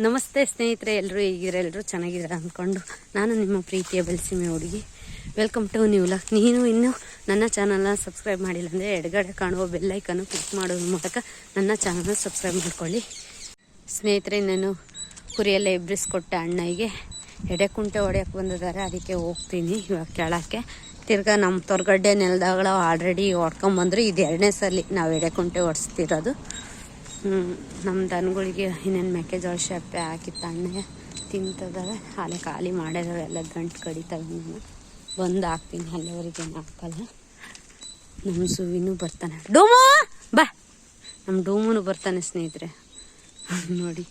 ನಮಸ್ತೆ ಸ್ನೇಹಿತರೆ ಎಲ್ಲರೂ ಹೇಗಿದ್ರೆ ಎಲ್ಲರೂ ಚೆನ್ನಾಗಿದ್ದಾರೆ ಅಂದ್ಕೊಂಡು ನಾನು ನಿಮ್ಮ ಪ್ರೀತಿಯ ಬೆಲ್ಸಿಮೆ ಹುಡುಗಿ. ವೆಲ್ಕಮ್ ಟು ನ್ಯೂ ಲಾಕ್ ನೀನು ಇನ್ನೂ ನನ್ನ ಚಾನಲ್ನ ಸಬ್ಸ್ಕ್ರೈಬ್ ಮಾಡಿಲ್ಲ ಅಂದರೆ ಎಡಗಡೆ ಕಾಣುವ ಬೆಲ್ಲೈಕನ್ನು ಕ್ಲಿಕ್ ಮಾಡೋದ್ರ ಮೂಲಕ ನನ್ನ ಚಾನಲ್ನ ಸಬ್ಸ್ಕ್ರೈಬ್ ಮಾಡ್ಕೊಳ್ಳಿ. ಸ್ನೇಹಿತರೆ ನಾನು ಕುರಿಯೆಲ್ಲ ಎಬ್ರಿಸ್ಕೊಟ್ಟೆ ಅಣ್ಣಗೆ ಎಡೆಕುಂಟೆ ಹೊಡೆಯೋಕೆ ಬಂದಿದ್ದಾರೆ, ಅದಕ್ಕೆ ಹೋಗ್ತೀನಿ ಇವಾಗ ಕೆಳಕ್ಕೆ. ತಿರ್ಗಾ ನಮ್ಮ ತೊರ್ಗಡ್ಡೆ ನೆಲದಾಗಳು ಆಲ್ರೆಡಿ ಹೊಡ್ಕೊಂಬಂದ್ರು. ಇದು ಎರಡನೇ ಸಲ ನಾವು ಎಡೆಕುಂಟೆ ಹೊಡೆಸ್ತಿರೋದು. ನಮ್ಮ ದನಗಳಿಗೆ ಇನ್ನೇನು ಮೆಕ್ಕೆಜೋಳ ಶಪ್ಪೆ ಹಾಕಿ ತಣ್ಣಗೆ ತಿಂತದವೆ ಹಾಲೆ ಖಾಲಿ ಮಾಡಿದವೆ, ಎಲ್ಲ ಗಂಟು ಕಡಿತವೆ ನಾನು ಬಂದು ಹಾಕ್ತೀನಿ, ಅಲ್ಲಿವರೆಗೆ ಹಾಕಲ್ಲ. ನಮ್ಮ ಸುವಿನೂ ಬರ್ತಾನೆ. ಡೂಮು! ಬಾ! ನಮ್ಮ ಡೂಮುನು ಬರ್ತಾನೆ ಸ್ನೇಹಿತರೆ. ನೋಡಿ,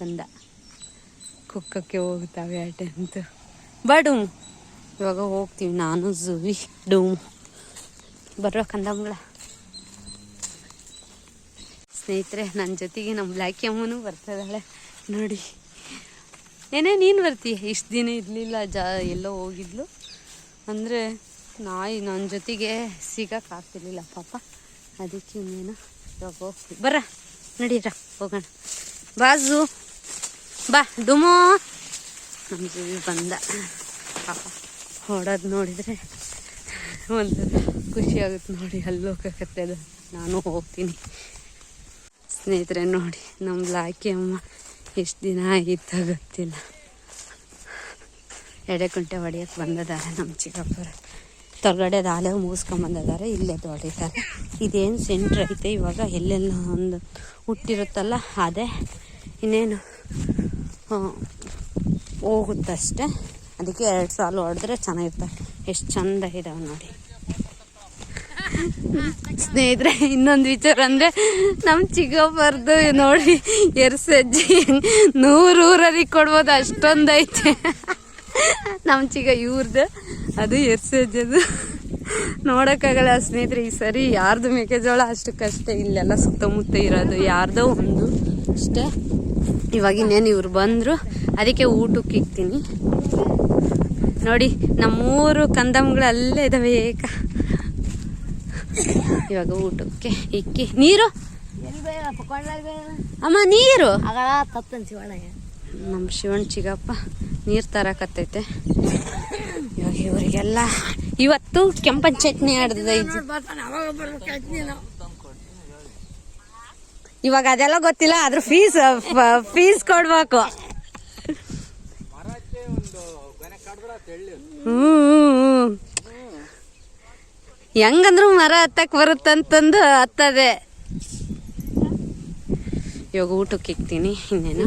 ಬಂದ. ಕುಕ್ಕಕ್ಕೆ ಹೋಗ್ತಾವೆ ಆಟೆ ಅಂತ ಬಾ ಡೂಮು. ಇವಾಗ ಹೋಗ್ತೀವಿ, ನಾನು ಝೂವಿ ಡೂಮ್. ಬರೋ ಕಂದಮ್ಮಗಳ. ಸ್ನೇಹಿತರೆ ನನ್ನ ಜೊತೆಗೆ ನಮ್ಮ ಬ್ಲ್ಯಾಕ್ ಅಮ್ಮನೂ ಬರ್ತಿದ್ದಾಳೆ. ನೋಡಿ. ಏನೇ ನೀನು ಬರ್ತಿ? ಇಷ್ಟು ದಿನ ಇರಲಿಲ್ಲ, ಜಾ, ಎಲ್ಲೋ ಹೋಗಿದ್ಲು. ಅಂದರೆ ನಾಯಿ ನನ್ನ ಜೊತೆಗೆ ಸಿಗೋಕ್ಕಾಗ್ತಿರ್ಲಿಲ್ಲ ಪಾಪ. ಅದಕ್ಕೆ ಇನ್ನೇನು ಇವಾಗ ಹೋಗ್ತೀವಿ. ಬರ ನಡೀರ ಹೋಗೋಣ. ಬಾಜು ಬಾ, ಡುಮೋ. ನಮ್ಮ ಜೀವಿ ಬಂದ. ಪಾಪ, ಹೊಡೋದು ನೋಡಿದರೆ ಒಂದು ಖುಷಿ ಆಗುತ್ತೆ ನೋಡಿ, ಅಲ್ಲಿ ಹೋಗಕತ್ತೆ ನಾನು ಹೋಗ್ತೀನಿ. ಸ್ನೇಹಿತರೆ, ನೋಡಿ ನಮ್ಮ ಲಾಕಿ ಅಮ್ಮ ಎಷ್ಟು ದಿನ ಆಗಿತ್ತ ಗೊತ್ತಿಲ್ಲ. ಎಡೆಕುಂಟೆ ಹೊಡಿಯೋಕ್ಕೆ ಬಂದಿದ್ದಾರೆ ನಮ್ಮ ಚಿಕ್ಕಪ್ಪರು. ತೊರ್ಗಡೆ ದಾಲೆ ಮುಗಿಸ್ಕೊಂಬಂದಿದ್ದಾರೆ ಇಲ್ಲೇ ಹೊಡಿತಾರೆ ಇದೇನು ಸೆಂಟ್ರ್ ಐತೆ, ಇವಾಗ ಎಲ್ಲೆಲ್ಲ ಒಂದು ಹುಟ್ಟಿರುತ್ತಲ್ಲ, ಅದೇ ಇನ್ನೇನು ಹೋಗುತ್ತಷ್ಟೆ. ಅದಕ್ಕೆ ಎರಡು ಸಾಲು ಹೊಡೆದ್ರೆ ಚೆನ್ನಾಗಿರ್ತವೆ ಎಷ್ಟು ಚಂದ ಇದಾವೆ ನೋಡಿ. ಸ್ನೇಹಿತರೆ, ಇನ್ನೊಂದು ವಿಚಾರ ಅಂದರೆ ನಮ್ಮ ಚಿಕ್ಕಪ್ಪರ್ದು ನೋಡಿ ಎರ್ಸಜ್ಜಿ ನೂರು ಊರಲ್ಲಿ ಕೊಡ್ಬೋದು, ಅಷ್ಟೊಂದು ಐತೆ. ನಮ್ಮ ಚಿಕ್ಕ ಇವ್ರದ್ದು ಅದು ಎರ್ಸಜ್ಜದು ನೋಡೋಕ್ಕಾಗಲ್ಲ ಸ್ನೇಹಿತರೆ, ಈ ಸರಿ ಯಾರ್ದು ಮೆಕ್ಕೆಜೋಳ ಅಷ್ಟಕ್ಕಷ್ಟೇ, ಇಲ್ಲೆಲ್ಲ ಸುತ್ತಮುತ್ತ ಇರೋದು ಯಾರ್ದೋ ಒಂದು ಅಷ್ಟೇ. ಇವಾಗ ಇನ್ನೇನು ಇವ್ರು ಬಂದರು, ಅದಕ್ಕೆ ಊಟಕ್ಕೆ ಇಕ್ತೀನಿ. ನೋಡಿ, ನಮ್ಮೂರು ಕಂದಮ್ಗಳು ಅಲ್ಲೇ ಇದಾವೆ ಏಕ. ಇವಾಗ ಊಟಕ್ಕೆ ಇಕ್ಕಿ. ನೀರು? ಅಮ್ಮ, ನೀರು? ನಮ್ಮ ಶಿವಣ್ಣ ಚಿಗಪ್ಪ ನೀರು ತರಕತ್ತೈತೆ. ಇವಾಗ ಇವರಿಗೆಲ್ಲ ಇವತ್ತು ಕೆಂಪನ್ ಚಟ್ನಿ ಆಡ್ದಿದೆ ಇವಾಗ ಅದೆಲ್ಲ ಗೊತ್ತಿಲ್ಲ ಅದ್ರ ಫೀಸ್ ಫೀಸ್ ಕೊಡ್ಬೇಕು. ಹ್ಮ್. ಹೆಂಗಂದ್ರು ಮರ ಹತ್ತಕ್ ಬರುತ್ತಂತಂದು ಹತ್ತದೆ. ಇವಾಗ ಊಟಕ್ಕೆ ಇಕ್ತೀನಿ ಇನ್ನೇನು?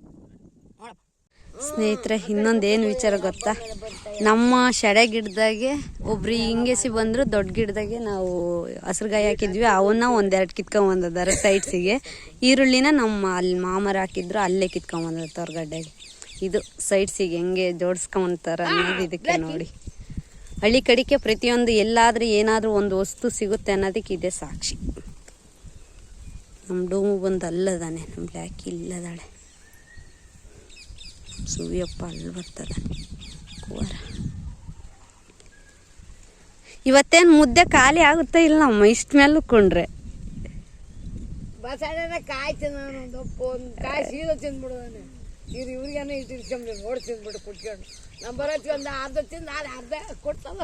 ಸ್ನೇಹಿತರೆ ಇನ್ನೊಂದೇನು ವಿಚಾರ ಗೊತ್ತಾ? ನಮ್ಮ ಶಡೆ ಗಿಡದಾಗೆ ಒಬ್ರು ಹಿಂಗೆಸಿ ಬಂದರು, ದೊಡ್ಡ ಗಿಡದಾಗೆ ನಾವು ಹಸಿರುಗಾಯಿ ಹಾಕಿದ್ವಿ. ಅವನ್ನ ಒಂದೆರಡು ಕಿತ್ಕೊಂಬಂದಿದ್ದಾರೆ ಸೈಡ್ಸಿಗೆ. ಈರುಳ್ಳಿನ ನಮ್ಮ ಅಲ್ಲಿ ಮಾಮರ ಹಾಕಿದ್ರು, ಅಲ್ಲೇ ಕಿತ್ಕೊಂಬಂದಿದ್ದಾರೆ ಹೊರಗಡ್ಡೆಗೆ ಇದು ಸೈಡ್ಸಿಗೆ ಹೆಂಗೆ ಜೋಡಿಸ್ಕೊಂಬಂತಾರ ಅನ್ನೋದು ಇದಕ್ಕೆ ನೋಡಿ. ಹಳ್ಳಿ ಕಡಿಕೆ ಪ್ರತಿಯೊಂದು ಎಲ್ಲಾದರೂ ಏನಾದರೂ ಒಂದು ವಸ್ತು ಸಿಗುತ್ತೆ ಅನ್ನೋದಕ್ಕೆ ಇದೆ ಸಾಕ್ಷಿ. ನಮ್ಮ ಡೂಮು ಬಂದು ಅಲ್ಲದಾನೆ ನಮ್ಮ ಬ್ಲ್ಯಾಕ್ ಇಲ್ಲದಾಳೆ. ಸುವಿಯಪ್ಪ ಅಲ್ಲಿ ಬರ್ತದೆ ಕುವಾರ. ಇವತ್ತೇನು ಮುದ್ದೆ ಖಾಲಿ ಆಗುತ್ತಾ ಇಲ್ಲ ನಮ್ಮ ಇಷ್ಟ ಮೇಲೆ ಕೊಂಡ್ರೆ ಬಸಾಡನ ಕಾಯಿ ಒಂದು ಕಾಯಿ ಸೀದಾ ಇವ್ರು ಇವ್ರಿಗೇನೋ ಇಟ್ಟು ಇಟ್ಕೊಂಡ್ಬಿಡು ನೋಡಿ ತಿಂದ್ಬಿಡು ಕುಟ್ಕೊಂಡು ನಮ್ಮ ಬರೋತಿ ಒಂದು ಅರ್ಧ ತಿಂದು ಅರ್ಧ ಕೊಡ್ತಲ್ಲ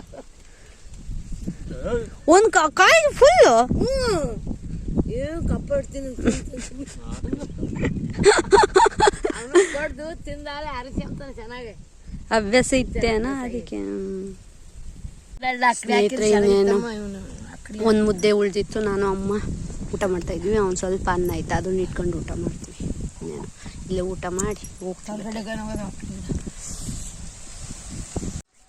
ಒಂದು ಕಾಯಿ ಫುಲ್ಲು ಹ್ಞೂ ಏನು ಕಪ್ಪ ಇಡ್ತೀನಿ ಕೊಡ್ದು ತಿಂದಾಲೆ ಅರಸಿ ಅಂತಾನೆ ಚೆನ್ನಾಗಿ. ಅಭ್ಯಾಸ ಇತ್ತೇನ ಅದಕ್ಕೆ? ಸ್ನೇಹಿತರೆ ಇನ್ನೇನು? ಒಂದು ಮುದ್ದೆ ಉಳ್ದಿತ್ತು ನಾನು ಅಮ್ಮ ಊಟ ಮಾಡ್ತಾ ಇದ್ವಿ ಅವ್ನು ಸ್ವಲ್ಪ ಅನ್ನ ಆಯ್ತು ಅದನ್ನ ಇಟ್ಕೊಂಡು ಊಟ ಮಾಡ್ತೀವಿ. ಇನ್ನೇನು? ಇಲ್ಲೇ ಊಟ ಮಾಡಿ ಹೋಗ್ತಾರೆ ಕಡೆಗೆ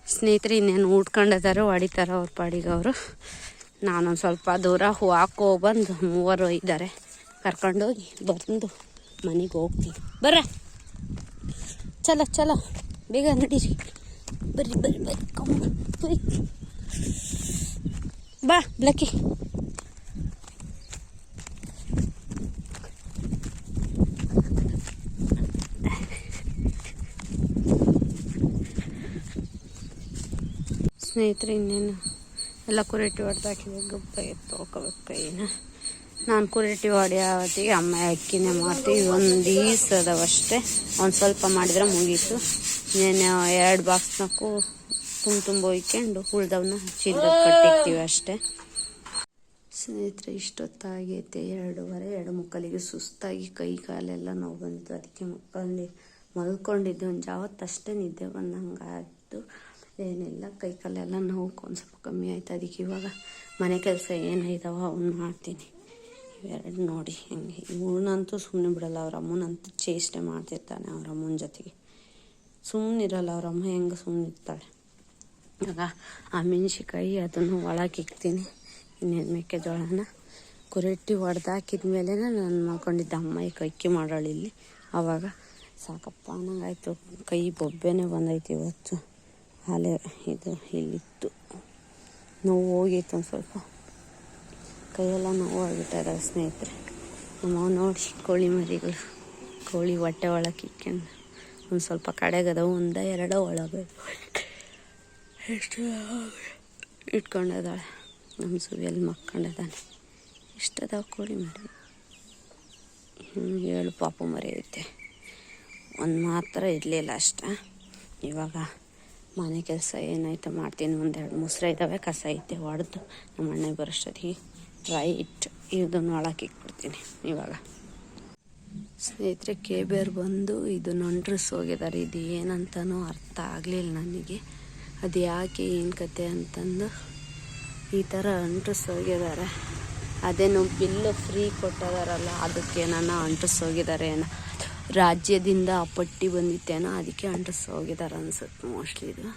ಸ್ನೇಹಿತರೆ ಇನ್ನೇನು ಉಟ್ಕೊಂಡಿದ್ದಾರೆ ಹೊಡಿತಾರೆ ಅವ್ರ ಪಾಡಿಗೆ ಅವರು. ನಾನೊಂದು ಸ್ವಲ್ಪ ದೂರ ಹಾಕೋ ಬಂದು ಮೂವರು ಇದ್ದಾರೆ. ಕರ್ಕೊಂಡೋಗಿ ಬಂದು ಮನೆಗೆ ಹೋಗ್ತೀನಿ. ಬರ್ರ? ಚಲ ಚಲ. ಬೇಗ ನಡೀರಿ ಬರ್ರಿ ಬರ್ರಿ ಬರ್ರಿ. ಕಮ್ಮ ಬಾ ಬ್ಲಕ್ಕಿ ಸ್ನೇಹಿತರೆ, ಇನ್ನೇನು? ಎಲ್ಲ ಕುರೇಟಿ ಹೊಡೆದಾಕಿದೆ. ಗೊಬ್ಬ ಎತ್ತು ಹೋಗ್ಕೋಬೇಕು ಕೈನ. ನಾನು ಕುರಿಟಿ ಹೊಡೆಯೋತ್ತಿಗೆ ಅಮ್ಮ ಅಕ್ಕಿನೇ ಮಾಡ್ತೀವಿ. ಒಂದು ದೀಸದವಷ್ಟೇ ಒಂದು ಸ್ವಲ್ಪ ಮಾಡಿದ್ರೆ ಮುಗೀತು. ಇನ್ನೇನು ಎರಡು ಬಾಕ್ಸ್ನಕ್ಕೂ ತುಂಬ ತುಂಬ ಒಯ್ಕೊಂಡು ಉಳ್ದವನ್ನ ಚೀಲದಾಗ ಕಟ್ಟಿರ್ತೀವಿ ಅಷ್ಟೇ. ಸ್ನೇಹಿತರೆ, ಇಷ್ಟೊತ್ತಾಗೈತೆ. ಎರಡೂವರೆ, ಎರಡು ಮುಕ್ಕಲಿಗೆ ಸುಸ್ತಾಗಿ ಕೈ ಕಾಲೆಲ್ಲ ನೋವು ಬಂತು ಅದಕ್ಕೆ ಮುಕ್ಕಲ್ಲಿ ಮಲ್ಕೊಂಡಿದ್ದೆ. ಒಂದು ಜಾವತ್ತಷ್ಟೇ ನಿದ್ದೆ ಬಂದಂಗೆ ಆಯಿತು ಏನಿಲ್ಲ, ಕೈ ಕಾಲೆಲ್ಲ ನೋವು ಒಂದು ಸ್ವಲ್ಪ ಕಮ್ಮಿ ಆಯಿತು. ಅದಕ್ಕೆ ಇವಾಗ ಮನೆ ಕೆಲಸ ಏನಿದಾವ ಅವನ್ನ ಮಾಡ್ತೀನಿ. ಇವೆರಡು ನೋಡಿ ಹೆಂಗೆ. ಇವನಂತೂ ಸುಮ್ಮನೆ ಬಿಡಲ್ಲ, ಅವ್ರ ಅಮ್ಮನಂತೂ ಚೇಷ್ಟೆ ಮಾಡ್ತಿರ್ತಾನೆ ಅವ್ರ ಅಮ್ಮನ ಜೊತೆಗೆ. ಸುಮ್ಮನಿರಲ್ಲ ಅವ್ರ ಅಮ್ಮ ಹೆಂಗೆ ಸುಮ್ಮನೆ ಇರ್ತಾಳೆ. ಇವಾಗ ಆ ಮೆಣಸಿಕಾಯಿ ಅದನ್ನು ಒಳಗೆ ಇಕ್ತೀನಿ. ಇನ್ನೇನು ಮೆಕ್ಕೆಜೋಳನ ಕುರಟ್ಟಿ ಹೊಡೆದಾಕಿದ ಮೇಲೆ ನಾನು ಮಾಡ್ಕೊಂಡಿದ್ದೆ ಅಮ್ಮ ಈ ಕೈಕಿ ಮಾಡೋಳು ಇಲ್ಲಿ. ಆವಾಗ ಸಾಕಪ್ಪ ಅನ್ನಂಗಾಯ್ತು. ಕೈ ಬೊಬ್ಬೆನೇ ಬಂದೈತಿ ಇವತ್ತು. ಅಲೆ ಇದು ಇಲ್ಲಿತ್ತು. ನೋವು ಹೋಗಿತ್ತು ಒಂದು ಸ್ವಲ್ಪ. ಕೈಯೆಲ್ಲ ನೋವು ಆಗಿಬಿಟ್ಟಾರ ಸ್ನೇಹಿತರೆ? ನಮ್ಮ ನೋಡಿ ಕೋಳಿ ಮರಿಗಳು, ಕೋಳಿ ಹೊಟ್ಟೆ ಒಳಗೆ ಇಕ್ಕೊಂಡು ಒಂದು ಸ್ವಲ್ಪ ಕಡೆಗದ ಒಂದು ಎರಡೋ ಒಳಗೆ ಎಷ್ಟು ಇಟ್ಕೊಂಡದಾಳೆ ನಮ್ಮ ಸುವಿಯಲ್ಲಿ ಮಕ್ಕೊಂಡದಾನೆ ಇಷ್ಟದಾವ ಕೋಳಿ ಮರಿ? ಹಿಂಗೆ ಏಳು ಪಾಪು ಮರಿ ಐತೆ. ಒಂದು ಮಾತ್ರ ಇರಲಿಲ್ಲ ಅಷ್ಟ. ಇವಾಗ ಮನೆ ಕೆಲಸ ಏನಾಯ್ತು ಮಾಡ್ತೀನಿ, ಒಂದೆರಡು ಮೊಸರು ಇದ್ದಾವೆ ಕಸ ಐತೆ, ಹೊಡೆದು ನಮ್ಮ ಅಣ್ಣ ಬರೋಷ್ಟೊತ್ತಿಗೆ ಇಟ್ಟು ಇದನ್ನು ಒಳಗೆ ಇಟ್ಬಿಡ್ತೀನಿ ಇವಾಗ. ಸ್ನೇಹಿತರೆ ಕೇಬೇರ್ ಬಂದು ಇದು ನಂಟ್ರಿಸ್ ಹೋಗಿದ್ದಾರೆ ಇದು ಏನಂತನೂ ಅರ್ಥ ಆಗಲಿಲ್ಲ ನನಗೆ. ಅದು ಯಾಕೆ ಏನು ಕತೆ ಅಂತಂದು ಈ ಥರ ಅಂಟ್ರಿಸ್ ಹೋಗಿದ್ದಾರೆ ಅದೇನು ಬಿಲ್ಲು ಫ್ರೀ ಕೊಟ್ಟಿದಾರಲ್ಲ, ಅದಕ್ಕೆ ಏನಾನ ಅಂಟಿಸ್ ಹೋಗಿದ್ದಾರೆ ಏನೋ ರಾಜ್ಯದಿಂದ ಪಟ್ಟಿ ಬಂದಿತ್ತೇನೋ, ಅದಕ್ಕೆ ಅಂಟ್ರಸ್ ಹೋಗಿದ್ದಾರೆ ಅನ್ಸುತ್ತೆ ಮೋಸ್ಟ್ಲಿ ಇದು.